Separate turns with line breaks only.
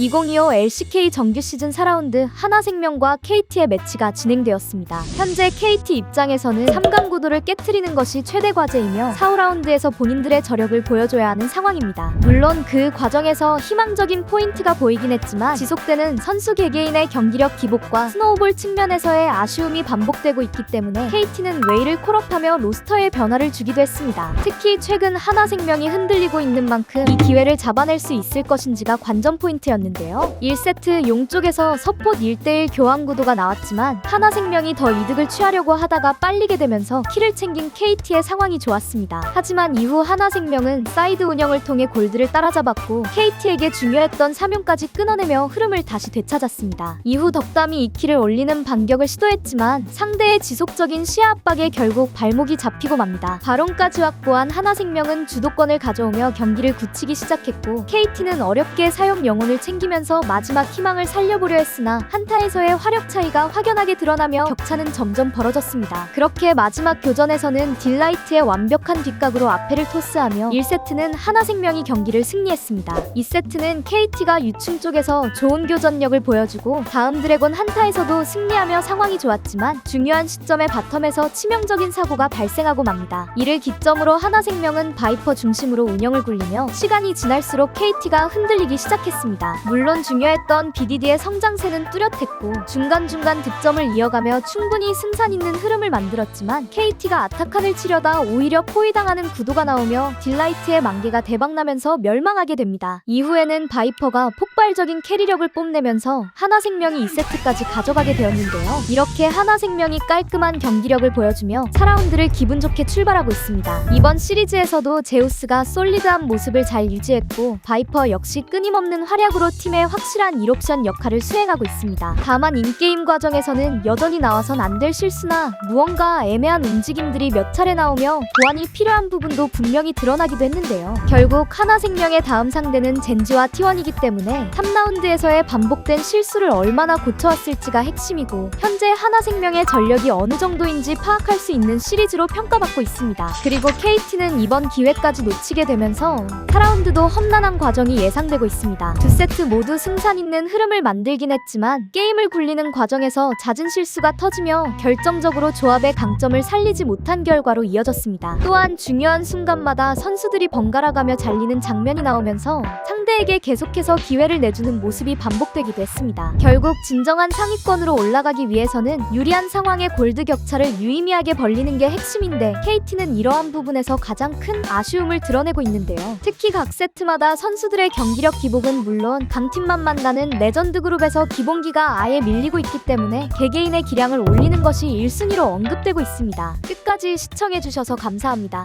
2025 LCK 정규 시즌 4라운드 하나생명과 KT의 매치가 진행되었습니다. 현재 KT 입장에서는 3강 구도를 깨트리는 것이 최대 과제이며 4, 5라운드에서 본인들의 저력을 보여줘야 하는 상황입니다. 물론 그 과정에서 희망적인 포인트가 보이긴 했지만 지속되는 선수 개개인의 경기력 기복과 스노우볼 측면에서의 아쉬움이 반복되고 있기 때문에 KT는 웨이를 콜업하며 로스터의 변화를 주기도 했습니다. 특히 최근 하나생명이 흔들리고 있는 만큼 이 기회를 잡아낼 수 있을 것인지가 관전 포인트였는데 요. 1세트 용 쪽에서 서폿 1대1 교환 구도가 나왔지만 하나생명이 더 이득을 취하려고 하다가 빨리게 되면서 키를 챙긴 KT의 상황이 좋았습니다. 하지만 이후 하나생명은 사이드 운영을 통해 골드를 따라잡았고 KT에게 중요했던 3용까지 끊어내며 흐름을 다시 되찾았습니다. 이후 덕담이 2키를 올리는 반격을 시도했지만 상대의 지속적인 시야 압박에 결국 발목이 잡히고 맙니다. 바론까지 확보한 하나생명은 주도권을 가져오며 경기를 굳히기 시작했고 KT는 어렵게 사용 영혼을 챙 기면서 마지막 희망을 살려보려 했으나 한타에서의 화력 차이가 확연하게 드러나며 격차는 점점 벌어졌습니다. 그렇게 마지막 교전에서는 딜라이트의 완벽한 뒷각으로 앞에를 토스하며 1세트는 하나생명이 경기를 승리했습니다. 2세트는 KT가 유충 쪽에서 좋은 교전력을 보여주고 다음 드래곤 한타에서도 승리하며 상황이 좋았지만 중요한 시점에 바텀에서 치명적인 사고가 발생하고 맙니다. 이를 기점으로 하나생명은 바이퍼 중심으로 운영을 굴리며 시간이 지날수록 KT가 흔들리기 시작했습니다. 물론 중요했던 BDD의 성장세는 뚜렷했고 중간중간 득점을 이어가며 충분히 승산 있는 흐름을 만들었지만 KT가 아타칸을 치려다 오히려 포위당하는 구도가 나오며 딜라이트의 만개가 대박나면서 멸망하게 됩니다. 이후에는 바이퍼가 폭발적인 캐리력을 뽐내면서 하나생명이 2세트까지 가져가게 되었는데요. 이렇게 하나생명이 깔끔한 경기력을 보여주며 4라운드를 기분 좋게 출발하고 있습니다. 이번 시리즈에서도 제우스가 솔리드한 모습을 잘 유지했고 바이퍼 역시 끊임없는 활약으로 팀의 확실한 1옵션 역할을 수행하고 있습니다. 다만 인게임 과정에서는 여전히 나와선 안 될 실수나 무언가 애매한 움직임들이 몇 차례 나오며 보완이 필요한 부분도 분명히 드러나기도 했는데요. 결국 하나 생명의 다음 상대는 젠지와 T1이기 때문에 3라운드에서의 반복된 실수를 얼마나 고쳐왔을지가 핵심이고 현재 하나 생명의 전력이 어느 정도인지 파악할 수 있는 시리즈로 평가받고 있습니다. 그리고 KT는 이번 기회까지 놓치게 되면서 4라운드도 험난한 과정이 예상되고 있습니다. 두 세트 모두 승산 있는 흐름을 만들긴 했지만 게임을 굴리는 과정에서 잦은 실수가 터지며 결정적으로 조합의 강점을 살리지 못한 결과로 이어졌습니다. 또한 중요한 순간마다 선수들이 번갈아가며 잘리는 장면이 나오면서 상대에게 계속해서 기회를 내주는 모습이 반복되기도 했습니다. 결국 진정한 상위권으로 올라가기 위해서는 유리한 상황의 골드 격차를 유의미하게 벌리는 게 핵심인데 KT는 이러한 부분에서 가장 큰 아쉬움을 드러내고 있는데요. 특히 각 세트마다 선수들의 경기력 기복은 물론 강팀만 만나는 레전드 그룹에서 기본기가 아예 밀리고 있기 때문에 개개인의 기량을 올리는 것이 1순위로 언급되고 있습니다. 끝까지 시청해주셔서 감사합니다.